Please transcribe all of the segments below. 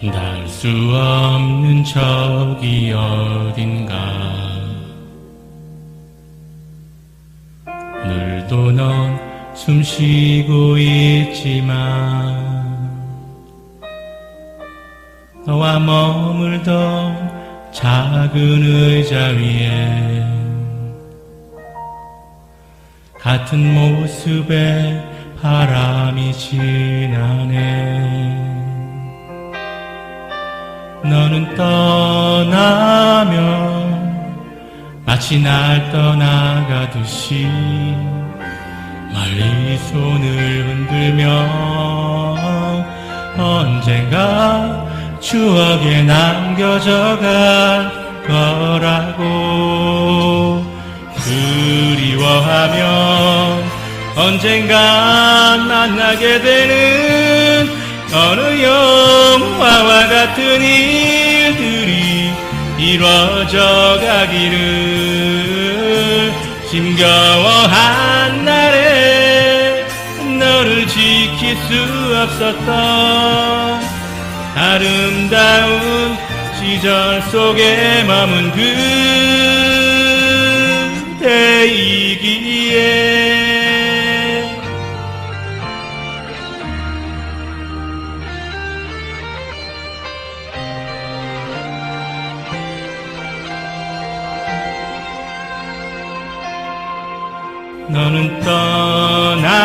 닿을 수 없는 적이 어딘가. 오늘도 넌 숨 쉬고 있지만 너와 머물던 작은 의자 위에 같은 모습에 바람이 지나네 너는 떠나면 마치 날 떠나가듯이 멀리 손을 흔들며 언젠가 추억에 남겨져 갈 거라고 그리워하면 언젠가 만나게 되는 어느 영화와 같은 일들이 이루어져 가기를 힘겨워한 날에 너를 지킬 수 없었던 아름다운 시절 속에 머문 그대이기에 너는 떠나면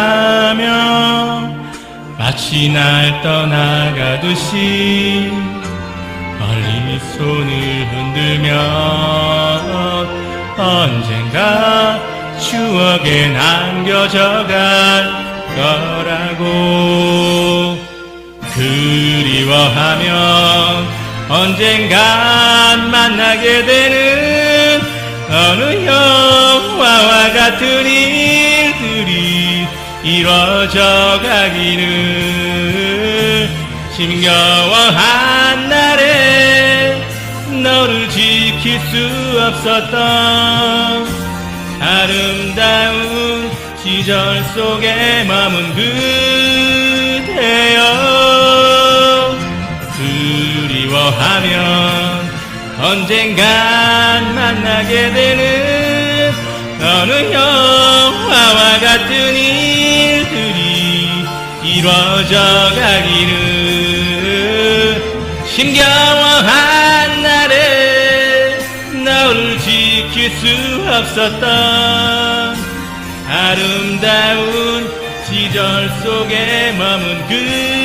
마치 날 떠나가듯이 멀리 손을 흔들며 언젠가 추억에 남겨져 갈 거라고. 그리워하면 언젠간 만나게 되는 같은 일들이 이뤄져 가기를 힘겨워한 날에 너를 지킬 수 없었던 아름다운 시절 속에 머문 그대여 그리워하면 언젠간 만나게 되는 어느 영화와 같은 일들이 이루어져 가기를. 힘겨워한 날에 너를 지킬 수 없었던 아름다운 시절 속에 머문 그